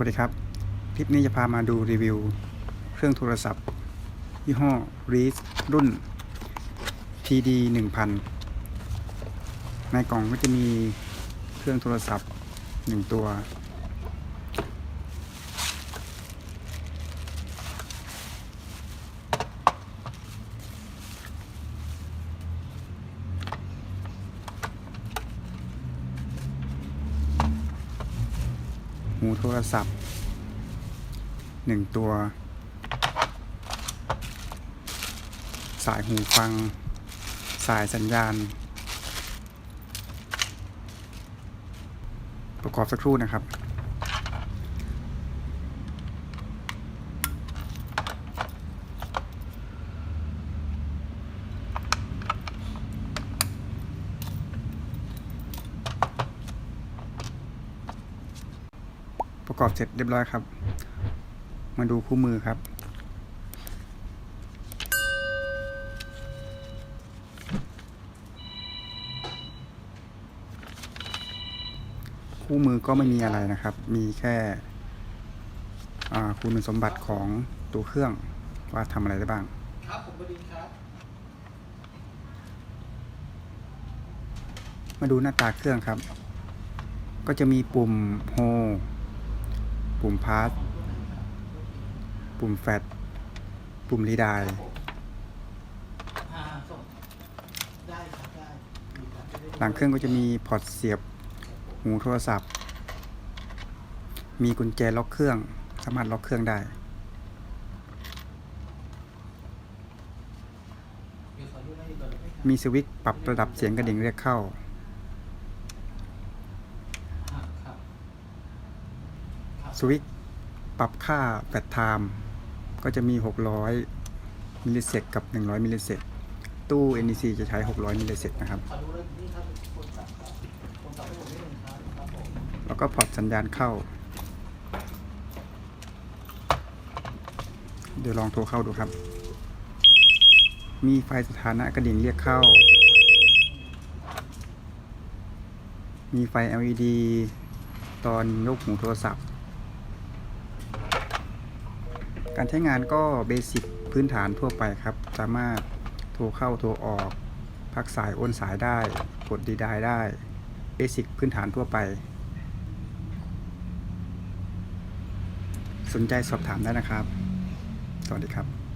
วัสดีครับ คลิปนี้จะพามาดูรีวิว เครื่องโทรศัพท์ ยี่ห้อ Reed รุ่น TD 1000 ในกล่องก็จะมีเครื่องโทรศัพท์ 1 ตัว หูโทรศัพท์หนึ่งตัว สายหูฟัง สายสัญญาณ ประกอบสักครู่นะครับ ประกอบเสร็จเรียบร้อยครับ มาดูคู่มือครับ คู่มือก็ไม่มีอะไรนะครับ มีแค่อ่าคุณสมบัติของตัวเครื่องว่าทำอะไรได้บ้าง ครับผมบดินทร์ครับ มาดูหน้าตาเครื่องครับ ก็จะมีปุ่มโฮ ปุ่มพาสปุ่มแฟตปุ่มรีดายหลังเครื่องก็จะมีพอร์ตเสียบหูโทรศัพท์ มีกุญแจล็อกเครื่อง สามารถล็อกเครื่องได้ มีสวิตช์ปรับระดับเสียงกระดิ่งเรียกเข้าครับครับ สวิตช์ปรับค่าแฟตไทม์ก็จะมี 600 มิลลิเซกกับ 100 มิลลิเซกตู้ NEC จะใช้ 600 มิลลิเซกนะครับ แล้วก็พอร์ตสัญญาณเข้า เดี๋ยวลองโทรเข้าดูครับ มีไฟสถานะกระดิ่งเรียกเข้า มีไฟ LED ตอนยกหูโทรศัพท์ การใช้งานก็เบสิกพื้นฐานทั่วไปครับ สามารถโทรเข้าโทรออก พักสายโอนสายได้ กดดีได้ได้เบสิกพื้นฐานทั่วไป สนใจสอบถามได้นะครับ สวัสดีครับ